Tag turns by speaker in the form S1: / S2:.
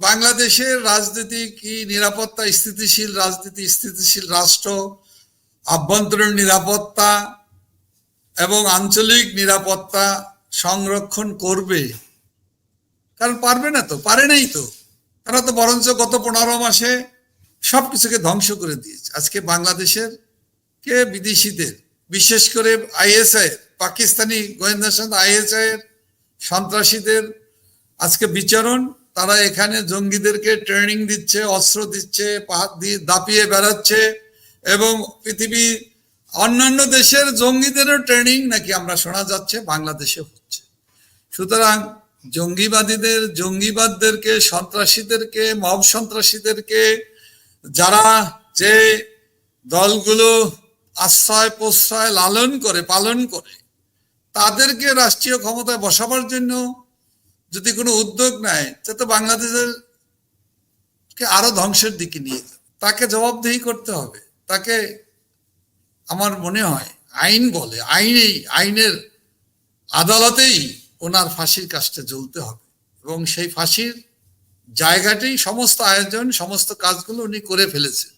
S1: বাংলাদেশের রাজনীতি কি নিরাপত্তা, স্থিতিশীল রাজনীতি, স্থিতিশীল রাষ্ট্র, আভ্যন্তরীণ নিরাপত্তা এবং আঞ্চলিক নিরাপত্তা সংরক্ষণ করবে? কারণ পারবে না তো, পারে নাই তো। তারা তো বরঞ্চ গত পনেরো মাসে সব কিছুকে ধ্বংস করে দিয়েছে। আজকে বাংলাদেশের কে বিদেশিদের, বিশেষ করে আইএসআই পাকিস্তানি গোয়েন্দা আইএসআই এর সন্ত্রাসীদের আজকে বিচরণ তারা এখানে জঙ্গিদেরকে ট্রেনিং দিচ্ছে, অস্ত্র দিচ্ছে দাপিয়ে বেড়াচ্ছে এবং পৃথিবী, অন্যান্য দেশের জঙ্গিদেরও ট্রেনিং নাকি আমরা শোনা যাচ্ছে বাংলাদেশে হচ্ছে। সুতরাং জঙ্গিবাদীদের, জঙ্গিবাদদেরকে, সন্ত্রাসীদেরকে, মব সন্ত্রাসীদেরকে, যারা যে দলগুলো আশ্রয় প্রশ্রয় লালন করে, পালন করে, তাদেরকে রাষ্ট্রীয় ক্ষমতায় বসাবার জন্য যদি কোনো উদ্যোগ নেয় তা তো বাংলাদেশের কে আরও ধ্বংসের দিকে নিয়ে যাবে। তাকে জবাবদিহি করতে হবে। তাকে আমার মনে হয় আইন বলে আইনেই আইনের আদালতেই ওনার ফাঁসির কাজটা জ্বলতে হবে। এবং সেই ফাঁসির জায়গাতেই সমস্ত আয়োজন, সমস্ত কাজগুলো উনি করে ফেলেছেন।